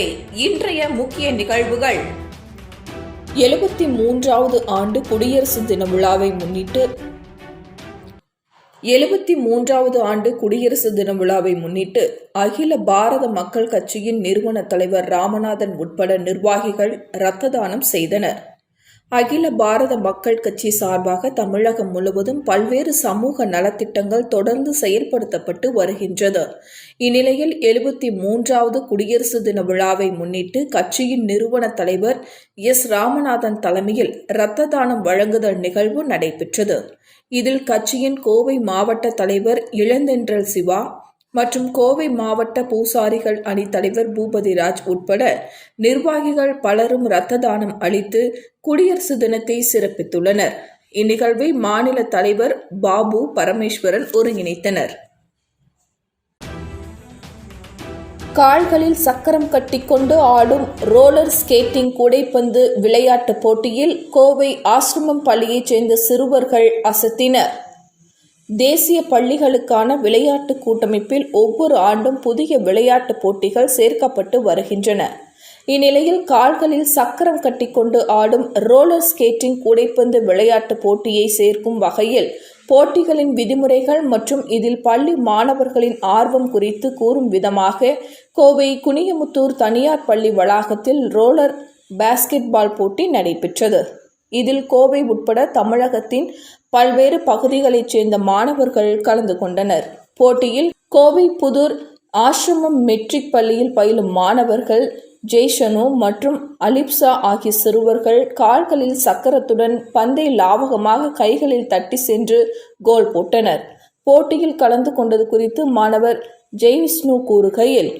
வணக்கம் இன்றைய முக்கிய நிகழ்வுகள். எழுபத்தி மூன்றாவது ஆண்டு குடியரசு தின விழாவை முன்னிட்டு எழுபத்தி மூன்றாவது ஆண்டு குடியரசு தின விழாவை முன்னிட்டு அகில பாரத மக்கள் கட்சியின் நிறுவன தலைவர் ராமநாதன் உட்பட நிர்வாகிகள் இரத்த தானம் செய்தனர். அகில பாரத மக்கள் கட்சி சார்பாக தமிழகம் முழுவதும் பல்வேறு சமூக நலத்திட்டங்கள் தொடர்ந்து செயல்படுத்தப்பட்டு வருகின்றது. இந்நிலையில் எழுபத்தி மூன்றாவது குடியரசு தின விழாவை முன்னிட்டு கட்சியின் நிறுவன தலைவர் எஸ். ராமநாதன் தலைமையில் இரத்த தானம் வழங்குதல் நிகழ்வு நடைபெற்றது. இதில் கட்சியின் கோவை மாவட்ட தலைவர் இளந்தென்றல் சிவா மற்றும் கோவை மாவட்ட பூசாரிகள் அணி தலைவர் பூபதிராஜ் உட்பட நிர்வாகிகள் பலரும் இரத்த தானம் அளித்து குடியரசு தினத்தை சிறப்பித்துள்ளனர். இந்நிகழ்வை மாநில தலைவர் பாபு பரமேஸ்வரன் ஒருங்கிணைத்தனர். கால்களில் சக்கரம் கட்டிக்கொண்டு ஆடும் ரோலர் ஸ்கேட்டிங் கூடைப்பந்து விளையாட்டுப் போட்டியில் கோவை ஆசிரமம் பள்ளியைச் சேர்ந்த சிறுவர்கள் அசத்தினர். தேசிய பள்ளிகளுக்கான விளையாட்டு கூட்டமைப்பில் ஒவ்வொரு ஆண்டும் புதிய விளையாட்டுப் போட்டிகள் சேர்க்கப்பட்டு வருகின்றன. இந்நிலையில் கால்களில் சக்கரம் கட்டிக்கொண்டு ஆடும் ரோலர் ஸ்கேட்டிங் கூடைப்பந்து விளையாட்டுப் போட்டியை சேர்க்கும் வகையில் போட்டிகளின் விதிமுறைகள் மற்றும் இதில் பள்ளி மாணவர்களின் ஆர்வம் குறித்து கூறும் விதமாக கோவை குனியமுத்தூர் தனியார் பள்ளி வளாகத்தில் ரோலர் பாஸ்கெட்பால் போட்டி நடைபெற்றது. இதில் கோவை உட்பட தமிழகத்தின் பல்வேறு பகுதிகளைச் சேர்ந்த மாணவர்கள் கலந்து கொண்டனர். போட்டியில் கோவை புதூர் ஆசிரமம் மெட்ரிக் பள்ளியில் பயிலும் மாணவர்கள் ஜெய்ஷனு மற்றும் அலிப்சா ஆகிய சிறுவர்கள் கால்களில் சக்கரத்துடன் பந்தை லாவகமாக கைகளில் தட்டி சென்று கோல் போட்டனர். போட்டியில் கலந்து கொண்டது குறித்து மாணவர் ஜெய்விஷ்ணு கூறுகையில்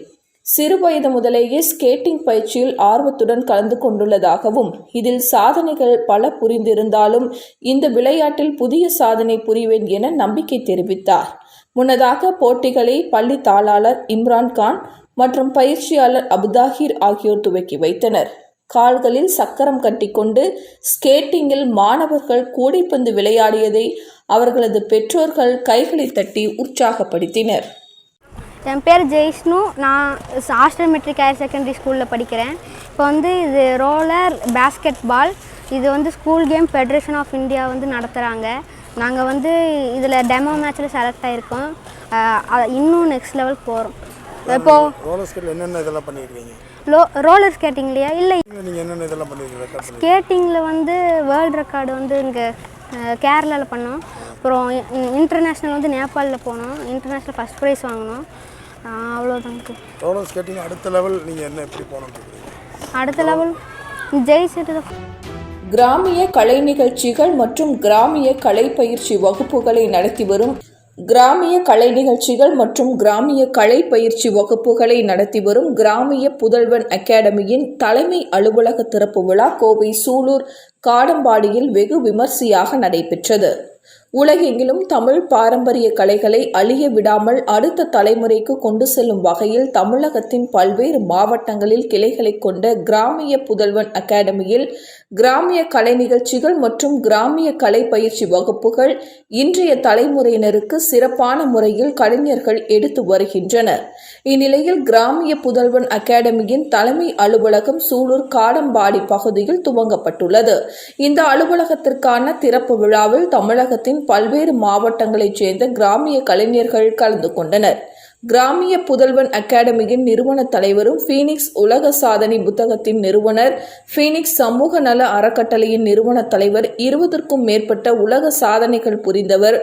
சிறுவயது முதலேயே ஸ்கேட்டிங் பயிற்சியில் ஆர்வத்துடன் கலந்து கொண்டுள்ளதாகவும் இதில் சாதனைகள் பல புரிந்திருந்தாலும் இந்த விளையாட்டில் புதிய சாதனை புரிவேன் என நம்பிக்கை தெரிவித்தார். முன்னதாக போட்டிகளை பள்ளி தாளாளர் இம்ரான்கான் மற்றும் பயிற்சியாளர் அபுதாஹிர் ஆகியோர் துவக்கி வைத்தனர். கால்களில் சக்கரம் கட்டிக்கொண்டு ஸ்கேட்டிங்கில் மாணவர்கள் கூடைப்பந்து விளையாடியதை அவர்களது பெற்றோர்கள் கைகளை தட்டி உற்சாகப்படுத்தினர். என் பேர் ஜெய்ஷ்ணு. நான் ஹாஸ்டல் மெட்ரிக் ஹையர் செகண்டரி ஸ்கூலில் படிக்கிறேன். இப்போ வந்து இது ரோலர் பேஸ்கெட் பால் இது வந்து school game federation of India வந்து நடத்துகிறாங்க நாங்கள் வந்து இதில் டெமோ மேட்ச்சில் செலக்ட் ஆகிருக்கோம் இன்னும் நெக்ஸ்ட் லெவல் போகிறோம் இப்போது ரோலர் ஸ்கேட்டில் என்னென்ன இதெல்லாம் பண்ணியிருக்கீங்க லோ ரோலர் ஸ்கேட்டிங்லையா இல்லை இல்லை நீங்கள் என்னென்ன இதெல்லாம் பண்ணியிருக்கீங்க ஸ்கேட்டிங்கில் வந்து வேர்ல்டு ரெக்கார்டு வந்து இங்கே கேரளாவில் பண்ணோம். அப்புறம் இன்டர்நேஷ்னல் வந்து நேபாளில் போனோம். இன்டர்நேஷ்னல் ஃபஸ்ட் ப்ரைஸ் வாங்கினோம். அவ்வளோதாங்க ரோலர் ஸ்கேட்டிங் அடுத்த லெவல் நீங்கள் என்ன எப்படி இருக்கிறீங்க அடுத்த லெவல் ஜெயிச்சுட்டு தான். கிராமிய கலை நிகழ்ச்சிகள் மற்றும் கிராமிய கலை பயிற்சி வகுப்புகளை நடத்தி வரும் கிராமிய கலை நிகழ்ச்சிகள் மற்றும் கிராமிய கலை பயிற்சி வகுப்புகளை நடத்தி வரும் கிராமிய புதல்வன் அகாடமியின் தலைமை அலுவலக திறப்பு விழா கோவை சூலூர் காடம்பாடியில் வெகு விமர்சையாக நடைபெற்றது. உலகெங்கிலும் தமிழ் பாரம்பரிய கலைகளை அழிய விடாமல் அடுத்த தலைமுறைக்கு கொண்டு செல்லும் வகையில் தமிழகத்தின் பல்வேறு மாவட்டங்களில் கிளைகளை கொண்ட கிராமிய புதல்வன் அகாடமியில் கிராமிய கலை நிகழ்ச்சிகள் மற்றும் கிராமிய கலை பயிற்சி வகுப்புகள் இன்றைய தலைமுறையினருக்கு சிறப்பான முறையில் கலைஞர்கள் எடுத்து வருகின்றனர். இந்நிலையில் கிராமிய புதல்வன் அகாடமியின் தலைமை அலுவலகம் சூலூர் காடம்பாடி பகுதியில் துவங்கப்பட்டுள்ளது. இந்த அலுவலகத்திற்கான திறப்பு விழாவில் தமிழகத்தின் பல்வேறு மாவட்டங்களைச் சேர்ந்த கிராமிய கலைஞர்கள் கலந்து கொண்டனர். கிராமிய புதல்வன் அகாடமியின் நிறுவன தலைவரும் ஃபீனிக்ஸ் உலக சாதனை புத்தகத்தின் நிறுவனர் ஃபீனிக்ஸ் சமூக நல அறக்கட்டளையின் நிறுவன தலைவர் இருபதற்கும் மேற்பட்ட உலக சாதனைகள் புரிந்தவர்.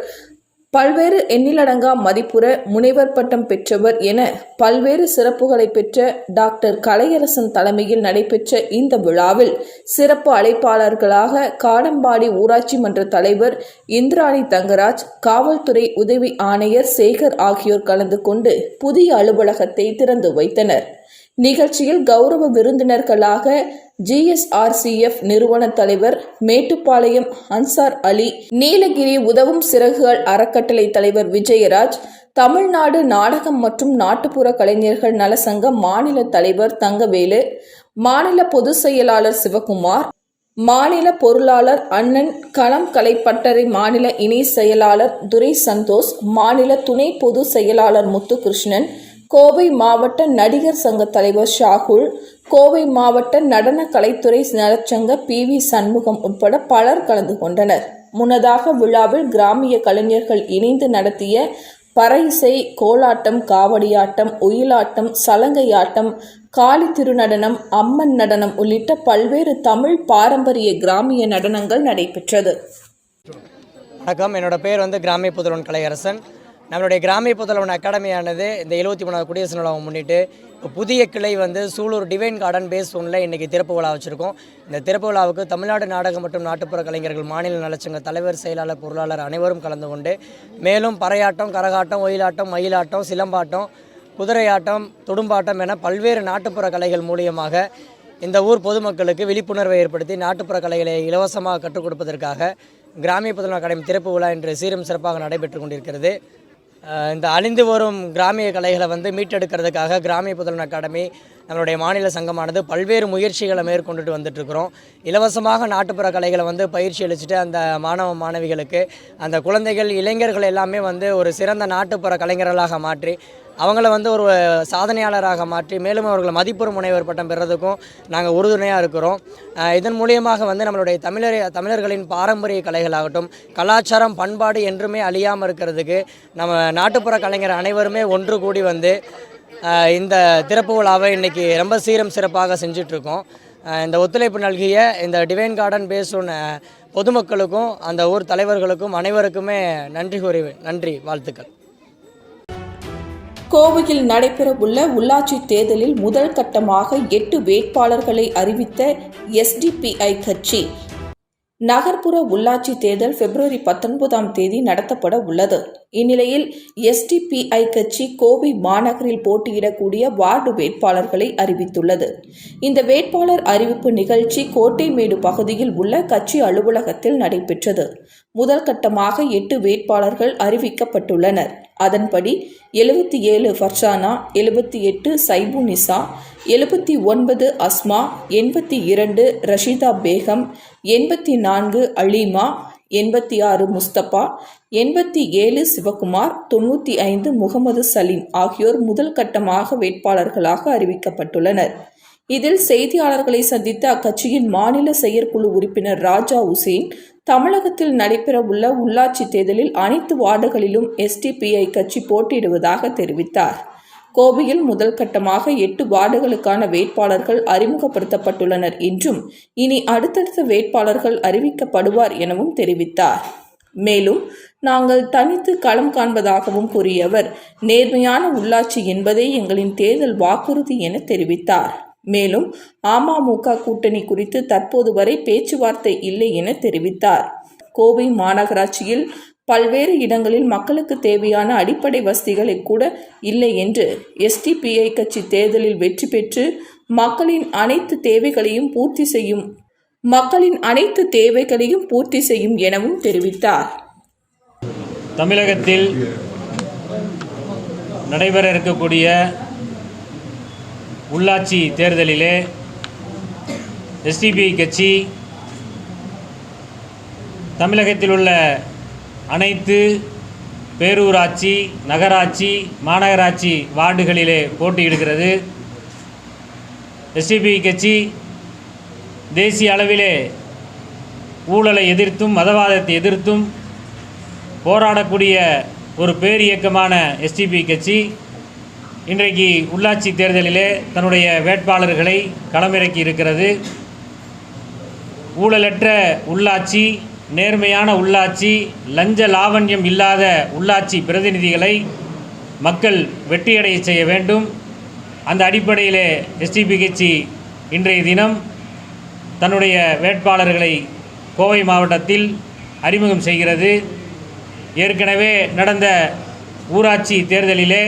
பல்வேறு எண்ணிலடங்கா மதிப்புற முனைவர் பட்டம் பெற்றவர் என பல்வேறு சிறப்புகளை பெற்ற டாக்டர் கலையரசன் தலைமையில் நடைபெற்ற இந்த விழாவில் சிறப்பு அழைப்பாளர்களாக காடம்பாடி ஊராட்சி மன்ற தலைவர் இந்திராணி தங்கராஜ் காவல்துறை உதவி ஆணையர் சேகர் ஆகியோர் கலந்து கொண்டு புதிய அலுவலகத்தை திறந்து வைத்தனர். நிகழ்ச்சியில் கௌரவ விருந்தினர்களாக ஜிஎஸ்ஆர்சிஎஃப் நிறுவன தலைவர் மேட்டுப்பாளையம் அன்சார் அலி நீலகிரி உதவும் சிறகுகள் அறக்கட்டளை தலைவர் விஜயராஜ் தமிழ்நாடு நாடகம் மற்றும் நாட்டுப்புற கலைஞர்கள் நலசங்க மாநில தலைவர் தங்கவேலு மாநில பொதுச் செயலாளர் சிவகுமார் மாநில பொருளாளர் அண்ணன் களம் கலைப்பட்டறை மாநில இணை செயலாளர் துரை சந்தோஷ் மாநில துணை பொதுச் செயலாளர் முத்துகிருஷ்ணன் கோவை மாவட்ட நடிகர் சங்க தலைவர் ஷாகுல் கோவை மாவட்ட நடன கலைத்துறை நலச்சங்க பி வி சண்முகம் உட்பட பலர் கலந்து கொண்டனர். முன்னதாக விழாவில் கிராமிய கலைஞர்கள் இணைந்து நடத்திய பறை இசை கோலாட்டம் காவடியாட்டம் ஒயிலாட்டம் சலங்கையாட்டம் காளி திருநடனம் அம்மன் நடனம் உள்ளிட்ட பல்வேறு தமிழ் பாரம்பரிய கிராமிய நடனங்கள் நடைபெற்றது. வணக்கம். என்னோட பேர் வந்து கிராமிய புதல்வன் கலையரசன். நம்மளுடைய கிராமிய புத்தளவன் அகாடமியானது இந்த எழுபத்தி மூணாவது குடியரசு விழாவை முன்னிட்டு இப்போ புதிய கிளை வந்து சூலூர் டிவைன் கார்டன் பேஸ் ஒன்றில் இன்றைக்கி திறப்பு விழா வச்சுருக்கோம். இந்த திறப்பு விழாவுக்கு தமிழ்நாடு நாடகம் மற்றும் நாட்டுப்புற கலைஞர்கள் மாநில நலச்சங்க தலைவர் செயலாளர் பொருளாளர் அனைவரும் கலந்து கொண்டு மேலும் பறையாட்டம் கரகாட்டம் ஒயிலாட்டம் மயிலாட்டம் சிலம்பாட்டம் குதிரையாட்டம் துடும்பாட்டம் என பல்வேறு நாட்டுப்புற கலைகள் மூலியமாக இந்த ஊர் பொதுமக்களுக்கு விழிப்புணர்வை ஏற்படுத்தி நாட்டுப்புற கலைகளை இலவசமாக கற்றுக் கொடுப்பதற்காக கிராமிய புதல்வன் அகாடமி திறப்பு விழா இன்று சீரும் சிறப்பாக நடைபெற்று கொண்டிருக்கிறது. இந்த அழிந்து வரும் கிராமிய கலைகளை வந்து மீட்டெடுக்கிறதுக்காக கிராமிய புதலன் அகாடமி நம்மளுடைய மாநில சங்கமானது பல்வேறு முயற்சிகளை மேற்கொண்டுட்டு வந்துட்டுருக்குறோம். இலவசமாக நாட்டுப்புற கலைகளை வந்து பயிற்சி அளிச்சுட்டு அந்த மாணவ மாணவிகளுக்கு அந்த குழந்தைகள் இளைஞர்கள் எல்லாமே வந்து ஒரு சிறந்த நாட்டுப்புற கலைஞர்களாக மாற்றி அவங்கள வந்து ஒரு சாதனையாளராக மாற்றி மேலும் அவர்கள் மதிப்புற முனைவர் பட்டம் பெறதுக்கும் நாங்கள் உறுதுணையாக இருக்கிறோம். இதன் மூலியமாக வந்து நம்மளுடைய தமிழர் தமிழர்களின் பாரம்பரிய கலைகளாகட்டும் கலாச்சாரம் பண்பாடு என்றுமே அழியாமல் இருக்கிறதுக்கு நம்ம நாட்டுப்புற கலைஞர் அனைவருமே ஒன்று கூடி வந்து இந்த திறப்பு விழாவை இன்றைக்கி ரொம்ப சீரம் சிறப்பாக செஞ்சிட்ருக்கோம். இந்த ஒத்துழைப்பு நல்கிய இந்த டிவைன் கார்டன் பேசுன பொதுமக்களுக்கும் அந்த ஊர் தலைவர்களுக்கும் அனைவருக்குமே நன்றி கூறி நன்றி வாழ்த்துக்கள். கோவையில் நடைபெறவுள்ள உள்ளாட்சி தேர்தலில் முதல் கட்டமாக எட்டு வேட்பாளர்களை அறிவித்த எஸ்டிபிஐ கட்சி. நகர்ப்புற உள்ளாட்சி தேர்தல் பிப்ரவரி பத்தொன்பதாம் தேதி நடத்தப்பட உள்ளது. இந்நிலையில் எஸ்டிபிஐ கட்சி கோவை மாநகரில் போட்டியிடக்கூடிய வார்டு வேட்பாளர்களை அறிவித்துள்ளது. இந்த வேட்பாளர் அறிவிப்பு நிகழ்ச்சி கோட்டைமேடு பகுதியில் உள்ள கட்சி அலுவலகத்தில் நடைபெற்றது. முதல் கட்டமாக எட்டு வேட்பாளர்கள் அறிவிக்கப்பட்டுள்ளனர். அதன்படி எழுபத்தி ஏழு ஃபர்ஷானா எழுபத்தி எட்டு சைபு நிசா எழுபத்தி ஒன்பது அஸ்மா எண்பத்தி இரண்டு ரஷிதா பேகம் எண்பத்தி நான்கு அலீமா எண்பத்தி ஆறு முஸ்தபா எண்பத்தி ஏழு சிவகுமார் தொண்ணூற்றி ஐந்து முகமது சலீம் ஆகியோர் முதல் கட்டமாக வேட்பாளர்களாக அறிவிக்கப்பட்டுள்ளனர். இதில் செய்தியாளர்களை சந்தித்த அக்கட்சியின் மாநில செயற்குழு உறுப்பினர் ராஜா உசேன் தமிழகத்தில் நடைபெறவுள்ள உள்ளாட்சி தேர்தலில் அனைத்து வார்டுகளிலும் எஸ்டிபிஐ கட்சி போட்டியிடுவதாக தெரிவித்தார். கோவையில் முதல் கட்டமாக எட்டு வார்டுகளுக்கான வேட்பாளர்கள் அறிமுகப்படுத்தப்பட்டுள்ளனர் என்றும் இனி அடுத்தடுத்த வேட்பாளர்கள் அறிவிக்கப்படுவார் எனவும் தெரிவித்தார். மேலும் நாங்கள் தனித்து களம் காண்பதாகவும் கூறியவர் நேர்மையான உள்ளாட்சி என்பதே எங்களின் தேர்தல் வாக்குறுதி என தெரிவித்தார். மேலும் அமமுக கூட்டணி குறித்து தற்போது வரை பேச்சுவார்த்தை இல்லை என தெரிவித்தார். கோவை மாநகராட்சியில் பல்வேறு இடங்களில் மக்களுக்கு தேவையான அடிப்படை வசதிகளை கூட இல்லை என்று எஸ்டிபிஐ கட்சி தேர்தலில் வெற்றி பெற்று மக்களின் அனைத்து தேவைகளையும் பூர்த்தி செய்யும் மக்களின் அனைத்து தேவைகளையும் பூர்த்தி செய்யும் எனவும் தெரிவித்தார். தமிழகத்தில் நடைபெற இருக்கக்கூடிய உள்ளாட்சி தேர்தலிலே எஸ்டிபிஐ கட்சி தமிழகத்தில் உள்ள அனைத்து பேரூராட்சி நகராட்சி மாநகராட்சி வார்டுகளிலே போட்டியிடுகிறது எஸ்டிபிஐ கட்சி தேசிய அளவிலே ஊழலை எதிர்த்தும் மதவாதத்தை எதிர்த்தும் போராடக்கூடிய ஒரு பேரியக்கமான எஸ்டிபி கட்சி. இன்றைக்கு உள்ளாட்சி தேர்தலிலே தன்னுடைய வேட்பாளர்களை களமிறக்கி இருக்கிறது. ஊழலற்ற உள்ளாட்சி நேர்மையான உள்ளாட்சி லஞ்ச லாவண்யம் இல்லாத உள்ளாட்சி பிரதிநிதிகளை மக்கள் வெற்றியடைய செய்ய வேண்டும். அந்த அடிப்படையிலே எஸ்டிபி கட்சி இன்றைய தினம் தன்னுடைய வேட்பாளர்களை கோவை மாவட்டத்தில் அறிமுகம் செய்கிறது. ஏற்கனவே நடந்த ஊராட்சி தேர்தலிலே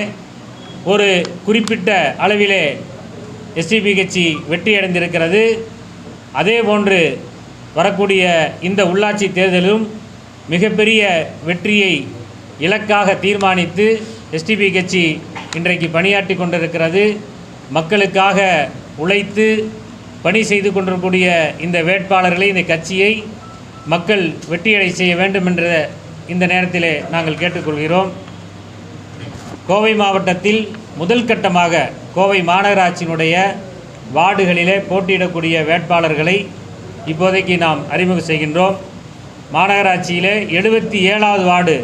ஒரு குறிப்பிட்ட அளவிலே எஸ்டிபி கட்சி வெற்றியடைந்திருக்கிறது. அதே போன்று வரக்கூடிய இந்த உள்ளாட்சி தேர்தலும் மிகப்பெரிய வெற்றியை இலக்காக தீர்மானித்து எஸ்டிபி கட்சி இன்றைக்கு பணியாற்றி கொண்டிருக்கிறது. மக்களுக்காக உழைத்து பணி செய்து கொண்டிருக்கக்கூடிய இந்த வேட்பாளர்களை இந்த கட்சியை மக்கள் வெற்றியடை செய்ய வேண்டும் என்ற இந்த நேரத்திலே நாங்கள் கேட்டுக்கொள்கிறோம். கோவை மாவட்டத்தில் முதல் கட்டமாக கோவை மாநகராட்சியினுடைய வார்டுகளிலே போட்டியிடக்கூடிய வேட்பாளர்களை இப்போதைக்கு நாம் அறிமுகம் செய்கின்றோம். மாநகராட்சியிலே எழுபத்தி ஏழாவது வார்டு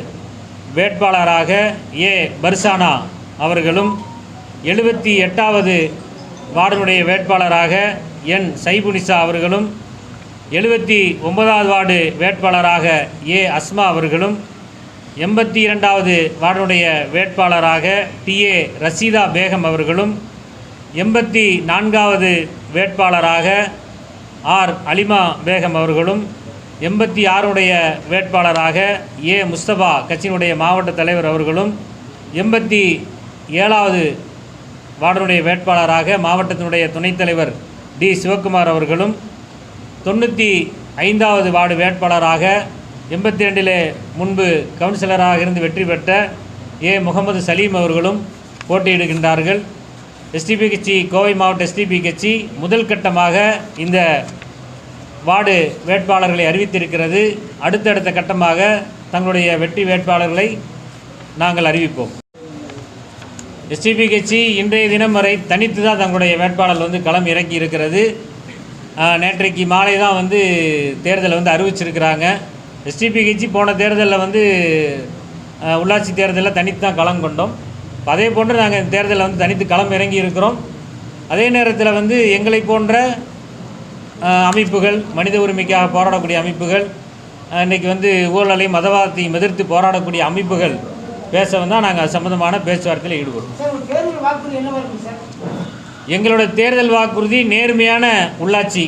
வேட்பாளராக ஏ. பர்சானா அவர்களும் எழுபத்தி எட்டாவது வார்டினுடைய வேட்பாளராக என். சைபுனிசா அவர்களும் எழுபத்தி ஒன்பதாவது வார்டு வேட்பாளராக ஏ. அஸ்மா அவர்களும் எண்பத்தி இரண்டாவது வார்டுடைய வேட்பாளராக டி. ஏ. ரசீதா பேகம் அவர்களும் எண்பத்தி நான்காவது வேட்பாளராக ஆர். அலிமா பேகம் அவர்களும் எண்பத்தி ஆறுடைய வேட்பாளராக ஏ. முஸ்தபா கட்சியினுடைய மாவட்ட தலைவர் அவர்களும் எண்பத்தி ஏழாவது வார்டனுடைய வேட்பாளராக மாவட்டத்தினுடைய துணைத் தலைவர் டி. சிவக்குமார் அவர்களும் தொண்ணூற்றி ஐந்தாவது வார்டு வேட்பாளராக எண்பத்தி ரெண்டிலே முன்பு கவுன்சிலராக இருந்து வெற்றி பெற்ற ஏ. முகமது சலீம் அவர்களும் போட்டியிடுகின்றார்கள். எஸ்டிபி கட்சி கோவை மாவட்ட எஸ்டிபி கட்சி முதல் கட்டமாக இந்த வார்டு வேட்பாளர்களை அறிவித்திருக்கிறது. அடுத்தடுத்த கட்டமாக தங்களுடைய வெற்றி வேட்பாளர்களை நாங்கள் அறிவிப்போம். எஸ்டிபி கட்சி இன்றைய தினம் வரை தனித்து தான் தங்களுடைய வேட்பாளர் வந்து களம் இறக்கி இருக்கிறது நேற்றைக்கு மாலை தான் வந்து தேர்தலை வந்து அறிவிச்சிருக்கிறாங்க. எஸ்டிபி கட்சி போன தேர்தலில் வந்து உள்ளாட்சி தேர்தலில் தனித்து தான் களம் கொண்டோம். அதே போன்று நாங்கள் தேர்தலில் வந்து தனித்து களம் இறங்கி இருக்கிறோம். அதே நேரத்தில் வந்து எங்களை போன்ற அமைப்புகள் மனித உரிமைக்காக போராடக்கூடிய அமைப்புகள் ஆஹ், இன்னைக்கு வந்து ஊழலையும் மதவாதத்தையும் எதிர்த்து போராடக்கூடிய அமைப்புகள் பேச வந்தால் நாங்கள் சம்மந்தமான பேச்சுவார்த்தையில் ஈடுபடுவோம். எங்களோட தேர்தல் வாக்குறுதி நேர்மையான உள்ளாட்சி.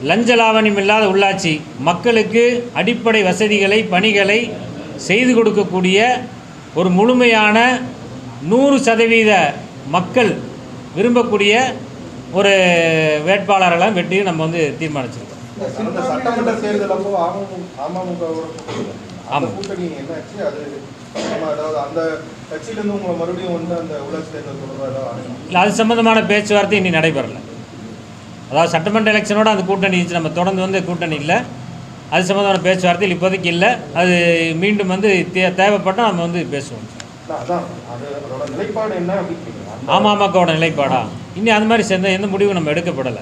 லஞ்ச லாவணியம் இல்லாத உள்ளாட்சி மக்களுக்கு அடிப்படை வசதிகளை பணிகளை செய்து கொடுக்கக்கூடிய ஒரு முழுமையான நூறு சதவீத மக்கள் விரும்பக்கூடிய ஒரு வேட்பாளரெல்லாம் வெற்றியை நம்ம வந்து தீர்மானிச்சிருக்கோம் கடந்த சட்டமன்ற தேர்தல் அப்போ அமமு அமமுகவோட கூட்டணி. அந்த ஆமா. கூட்டணி என்னாச்சு அது? இல்லை அது சம்மந்தமான பேச்சுவார்த்தை இனி நடைபெறலை அதாவது சட்டமன்ற எலெக்ஷனோட அந்த கூட்டணி இருந்துச்சு. நம்ம தொடர்ந்து வந்து கூட்டணி இல்லை. அது சம்மந்தமான பேச்சுவார்த்தைகள் இப்போதைக்கு இல்லை. அது மீண்டும் வந்து தே தேவைப்பட்டால் நம்ம வந்து பேசுவோம். அது அதோட நிலைப்பாடு. அந்த- இனி அது மாதிரி சேர்ந்த எந்த முடிவும் நம்ம எடுக்கப்படலை.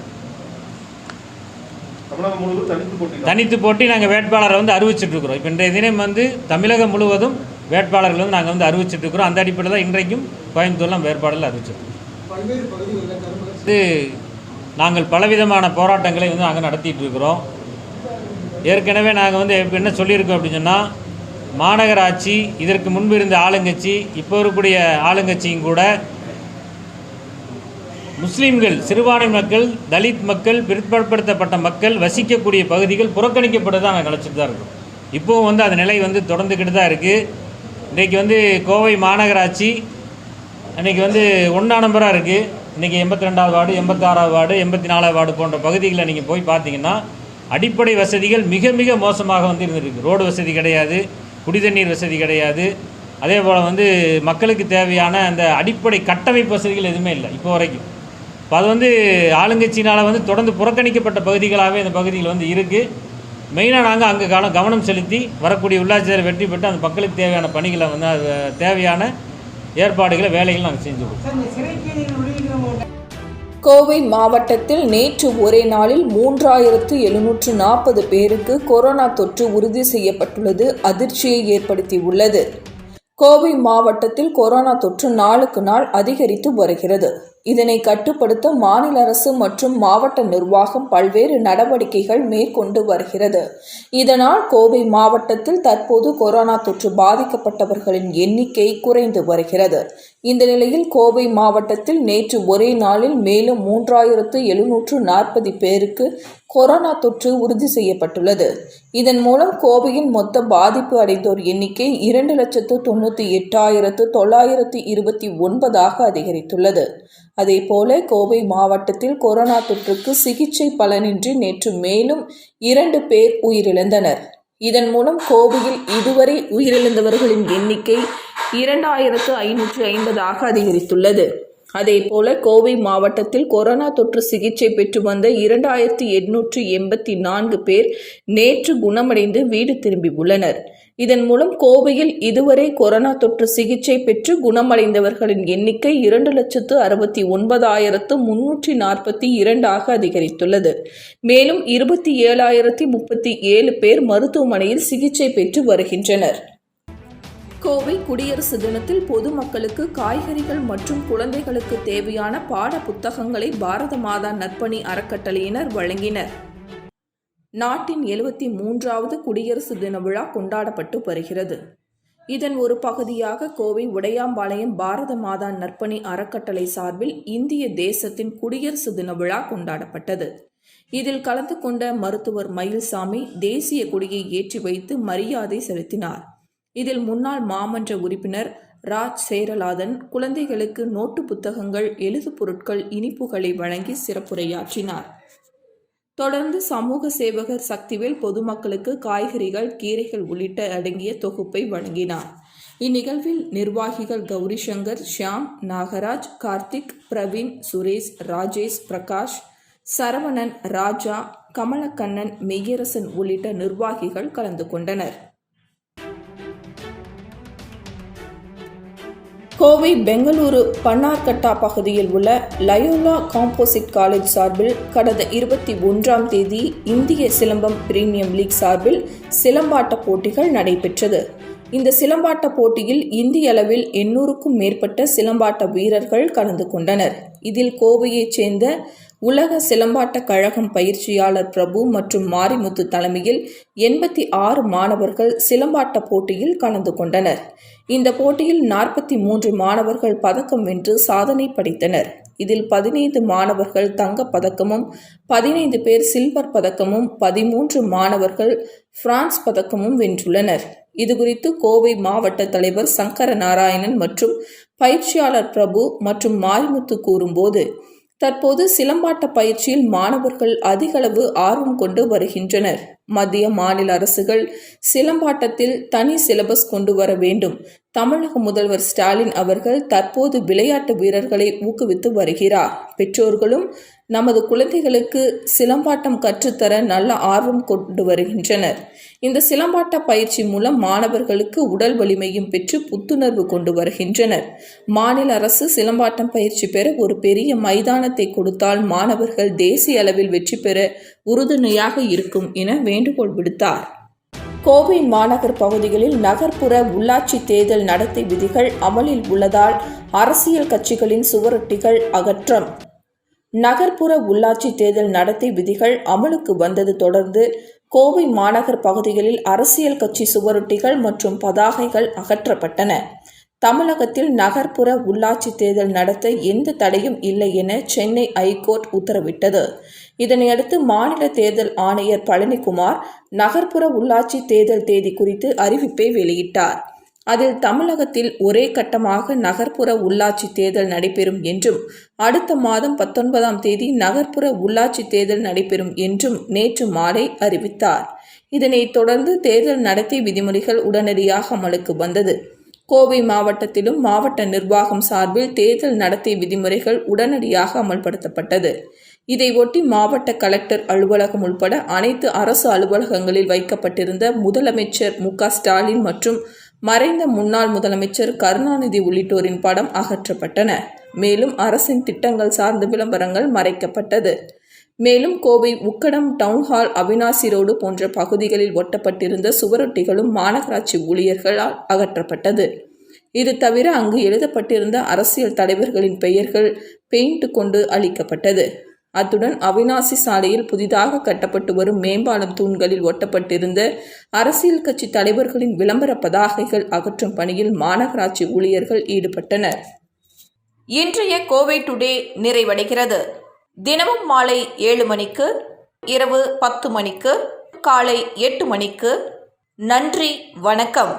தனித்து போட்டி தனித்து போட்டி நாங்கள் வேட்பாளரை வந்து அறிவிச்சிட்டு இருக்கிறோம். இப்போ இன்றைய தினம் வந்து தமிழகம் முழுவதும் வேட்பாளர்கள் வந்து நாங்கள் வந்து அறிவிச்சிட்டு இருக்கிறோம். அந்த அடிப்படையில் தான் இன்றைக்கும் கோயம்புத்தூர்லாம் வேட்பாளர்கள் அறிவிச்சிருக்கோம் இது நாங்கள் பலவிதமான போராட்டங்களை வந்து நாங்கள் நடத்திட்டு இருக்கிறோம். ஏற்கனவே நாங்கள் வந்து என்ன சொல்லியிருக்கோம் அப்படின்னு சொன்னால் மாநகராட்சி இதற்கு முன்பு இருந்த ஆளுங்கட்சி இப்போ இருக்கக்கூடிய ஆளுங்கட்சியும் கூட முஸ்லீம்கள் சிறுபான்மை மக்கள் தலித் மக்கள் பிற்படுத்தப்பட்ட மக்கள் வசிக்கக்கூடிய பகுதிகள் புறக்கணிக்கப்பட்டு நாங்கள் கழிச்சிட்டு தான் இருக்கோம். இப்போவும் வந்து அந்த நிலை வந்து தொடர்ந்துக்கிட்டு தான் இருக்குது இன்றைக்கு வந்து கோவை மாநகராட்சி அன்றைக்கி வந்து ஒன்றா நம்பராக இருக்குது இன்றைக்கி எண்பத்தி ரெண்டாவது வார்டு எண்பத்தாறாவது வார்டு எண்பத்தி நாலாவது வார்டு போன்ற பகுதிகளில் நீங்கள் போய் பார்த்தீங்கன்னா அடிப்படை வசதிகள் மிக மிக மோசமாக வந்து இருந்திருக்கு. ரோடு வசதி கிடையாது குடிதண்ணீர் வசதி கிடையாது. அதே போல் வந்து மக்களுக்கு தேவையான அந்த அடிப்படை கட்டமைப்பு வசதிகள் எதுவுமே இல்லை இப்போ வரைக்கும். இப்போ அது வந்து ஆளுங்கட்சியினால் வந்து தொடர்ந்து புறக்கணிக்கப்பட்ட பகுதிகளாகவே இந்த பகுதிகள் வந்து இருக்குது மெயினாக நாங்கள் அங்கே கவனம் கவனம் செலுத்தி வரக்கூடிய உள்ளாட்சி தேர்தல் வெற்றி பெற்று அந்த மக்களுக்கு தேவையான பணிகளை வந்து அது தேவையான ஏற்பாடுகளை வேலைகள் நாங்கள் செஞ்சு கோவை மாவட்டத்தில் நேற்று ஒரே நாளில் மூன்றாயிரத்து எழுநூற்று நாற்பது பேருக்கு கொரோனா தொற்று உறுதி செய்யப்பட்டுள்ளது அதிர்ச்சியை ஏற்படுத்தியுள்ளது. கோவை மாவட்டத்தில் கொரோனா தொற்று நாளுக்கு நாள் அதிகரித்து வருகிறது. இதனை கட்டுப்படுத்த மாநில அரசு மற்றும் மாவட்ட நிர்வாகம் பல்வேறு நடவடிக்கைகள் மேற்கொண்டு வருகிறது. இதனால் கோவை மாவட்டத்தில் தற்போது கொரோனா தொற்று பாதிக்கப்பட்டவர்களின் எண்ணிக்கை குறைந்து வருகிறது. இந்த நிலையில் கோவை மாவட்டத்தில் நேற்று ஒரே நாளில் மேலும் மூன்றாயிரத்து எழுநூற்று நாற்பது பேருக்கு கொரோனா தொற்று உறுதி செய்யப்பட்டுள்ளது. இதன் மூலம் கோவையின் மொத்த பாதிப்பு அடைந்தோர் எண்ணிக்கை இரண்டு லட்சத்து தொண்ணூற்றி எட்டாயிரத்து தொள்ளாயிரத்து இருபத்தி ஒன்பதாக அதிகரித்துள்ளது. அதேபோல கோவை மாவட்டத்தில் கொரோனா தொற்றுக்கு சிகிச்சை பலனின்றி நேற்று மேலும் இரண்டு பேர் உயிரிழந்தனர். இதன் மூலம் கோவையில் இதுவரை உயிரிழந்தவர்களின் எண்ணிக்கை இரண்டாயிரத்து ஐநூற்று ஐம்பதாக அதிகரித்துள்ளது. அதேபோல கோவை மாவட்டத்தில் கொரோனா தொற்று சிகிச்சை பெற்று வந்த இரண்டாயிரத்தி எண்ணூற்று எண்பத்தி நான்கு பேர் நேற்று குணமடைந்து வீடு திரும்பியுள்ளனர் இதன் மூலம் கோவையில் இதுவரை கொரோனா தொற்று சிகிச்சை பெற்று குணமடைந்தவர்களின் எண்ணிக்கை இரண்டு லட்சத்து அறுபத்தி ஒன்பதாயிரத்து முன்னூற்றி நாற்பத்தி இரண்டாக அதிகரித்துள்ளது. மேலும் இருபத்தி ஏழாயிரத்தி முப்பத்தி ஏழு பேர் மருத்துவமனையில் சிகிச்சை பெற்று வருகின்றனர். கோவை குடியரசு தினத்தில் பொதுமக்களுக்கு காய்கறிகள் மற்றும் குழந்தைகளுக்கு தேவையான பாட புத்தகங்களை பாரத மாதா நற்பணி அறக்கட்டளையினர் வழங்கினர். நாட்டின் எழுபத்தி மூன்றாவது குடியரசு தின விழா கொண்டாடப்பட்டு வருகிறது. இதன் ஒரு பகுதியாக கோவை உடையாம்பாளையம் பாரத மாதா நற்பணி அறக்கட்டளை சார்பில் இந்திய தேசத்தின் குடியரசு தின விழா கொண்டாடப்பட்டது. இதில் கலந்து கொண்ட மருத்துவர் மயில்சாமி தேசிய கொடியை ஏற்றி வைத்து மரியாதை செலுத்தினார். இதில் முன்னாள் மாமன்ற உறுப்பினர் ராஜ் சேரலாதன் குழந்தைகளுக்கு நோட்டு புத்தகங்கள் எழுது பொருட்கள் இனிப்புகளை வழங்கி சிறப்புரையாற்றினார். தொடர்ந்து சமூக சேவகர் சக்திவேல் பொதுமக்களுக்கு காய்கறிகள் கீரைகள் உள்ளிட்ட அடங்கிய தொகுப்பை வழங்கினார். இந்நிகழ்வில் நிர்வாகிகள் கௌரி சங்கர் ஷியாம் நாகராஜ் கார்த்திக் பிரவீன் சுரேஷ் ராஜேஷ் பிரகாஷ் சரவணன் ராஜா கமலக்கண்ணன் மெய்யரசன் உள்ளிட்ட நிர்வாகிகள் கலந்து கொண்டனர். கோவை பெங்களூரு பன்னார்கட்டா பகுதியில் உள்ள லயோலா காம்போசிட் காலேஜ் சார்பில் கடந்த இருபத்தி ஒன்றாம் தேதி இந்திய சிலம்பம் பிரீமியம் லீக் சார்பில் சிலம்பாட்ட போட்டிகள் நடைபெற்றது. இந்த சிலம்பாட்ட போட்டியில் இந்திய அளவில் எண்ணூறுக்கும் மேற்பட்ட சிலம்பாட்ட வீரர்கள் கலந்து கொண்டனர். இதில் கோவையைச் சேர்ந்த உலக சிலம்பாட்ட கழகம் பயிற்சியாளர் பிரபு மற்றும் மாரிமுத்து தலைமையில் எண்பத்தி ஆறு மாணவர்கள் சிலம்பாட்ட போட்டியில் கலந்து கொண்டனர். இந்த போட்டியில் நாற்பத்தி மூன்று மாணவர்கள் பதக்கம் வென்று சாதனை படைத்தனர். இதில் பதினைந்து மாணவர்கள் தங்கப் பதக்கமும் பதினைந்து பேர் சில்வர் பதக்கமும் பதிமூன்று மாணவர்கள் பிரான்ஸ் பதக்கமும் வென்றுள்ளனர். இதுகுறித்து கோவை மாவட்ட தலைவர் சங்கர நாராயணன் மற்றும் பயிற்சியாளர் பிரபு மற்றும் மாரிமுத்து கூறும்போது தற்போது சிலம்பாட்ட பயிற்சியில் மாணவர்கள் அதிகளவு ஆர்வம் கொண்டு வருகின்றனர். மத்திய மாநில அரசுகள் சிலம்பாட்டத்தில் தனி சிலபஸ் கொண்டு வர வேண்டும். தமிழக முதல்வர் ஸ்டாலின் அவர்கள் தற்போது விளையாட்டு வீரர்களை ஊக்குவித்து வருகிறார். பெற்றோர்களும் நமது குழந்தைகளுக்கு சிலம்பாட்டம் கற்றுத்தர நல்ல ஆர்வம் கொண்டு வருகின்றனர். இந்த சிலம்பாட்ட பயிற்சி மூலம் மாணவர்களுக்கு உடல் வலிமையும் பெற்று புத்துணர்வு கொண்டு வருகின்றனர். மாநில அரசு சிலம்பாட்டம் பயிற்சி பெற ஒரு பெரிய மைதானத்தை கொடுத்தால் மாணவர்கள் தேசிய அளவில் வெற்றி பெற உறுதுணையாக இருக்கும் என வேண்டுகோள் விடுத்தார். கோவை மாநகர் பகுதிகளில் நகர்ப்புற உள்ளாட்சி தேர்தல் நடத்தை விதிகள் அமலில் உள்ளதால் அரசியல் கட்சிகளின் சுவரொட்டிகள் அகற்றம். நகர்ப்புற உள்ளாட்சி தேர்தல் நடத்தை விதிகள் அமலுக்கு வந்தது தொடர்ந்து கோவை மாநகர் பகுதிகளில் அரசியல் கட்சி சுவரொட்டிகள் மற்றும் பதாகைகள் அகற்றப்பட்டன. தமிழகத்தில் நகர்ப்புற உள்ளாட்சி தேர்தல் நடத்த எந்த தடையும் இல்லை என சென்னை ஐகோர்ட் உத்தரவிட்டது. இதனையடுத்து மாநில தேர்தல் ஆணையர் பழனிக்குமார் நகர்ப்புற உள்ளாட்சி தேர்தல் தேதி குறித்து அறிவிப்பை வெளியிட்டார். அதில் தமிழகத்தில் ஒரே கட்டமாக நகர்ப்புற உள்ளாட்சி தேர்தல் நடைபெறும் என்றும் அடுத்த மாதம் பத்தொன்பதாம் தேதி நகர்ப்புற உள்ளாட்சி தேர்தல் நடைபெறும் என்றும் நேற்று மாலை அறிவித்தார். இதனைத் தொடர்ந்து தேர்தல் நடத்தை விதிமுறைகள் உடனடியாக அமலுக்கு வந்தது. கோவை மாவட்டத்திலும் மாவட்ட நிர்வாகம் சார்பில் தேர்தல் நடத்தை விதிமுறைகள் உடனடியாக அமல்படுத்தப்பட்டது. இதையொட்டி மாவட்ட கலெக்டர் அலுவலகம் உட்பட அனைத்து அரசு அலுவலகங்களில் வைக்கப்பட்டிருந்த முதலமைச்சர் மு ஸ்டாலின் மற்றும் மறைந்த முன்னாள் முதலமைச்சர் கருணாநிதி உள்ளிட்டோரின் படம் அகற்றப்பட்டன. மேலும் அரசின் திட்டங்கள் சார்ந்த விளம்பரங்கள் மறைக்கப்பட்டது. மேலும் Kovai Ukkadam town hall Avinashi road போன்ற பகுதிகளில் ஒட்டப்பட்டிருந்த சுவரொட்டிகளும் மாநகராட்சி ஊழியர்களால் அகற்றப்பட்டது. இது தவிர அங்கு எழுதப்பட்டிருந்த அரசியல் தலைவர்களின் பெயர்கள் பெயிண்ட் கொண்டு அளிக்கப்பட்டது. அத்துடன் அவினாசி சாலையில் புதிதாக கட்டப்பட்டு வரும் மேம்பாலம் தூண்களில் ஒட்டப்பட்டிருந்த அரசியல் கட்சி தலைவர்களின் விளம்பர பதாகைகள் அகற்றும் பணியில் மாநகராட்சி ஊழியர்கள் ஈடுபட்டனர். இன்றைய கோவை டுடே நிறைவடைகிறது. தினமும் மாலை ஏழு மணிக்கு இரவு பத்து மணிக்கு காலை எட்டு மணிக்கு. நன்றி வணக்கம்.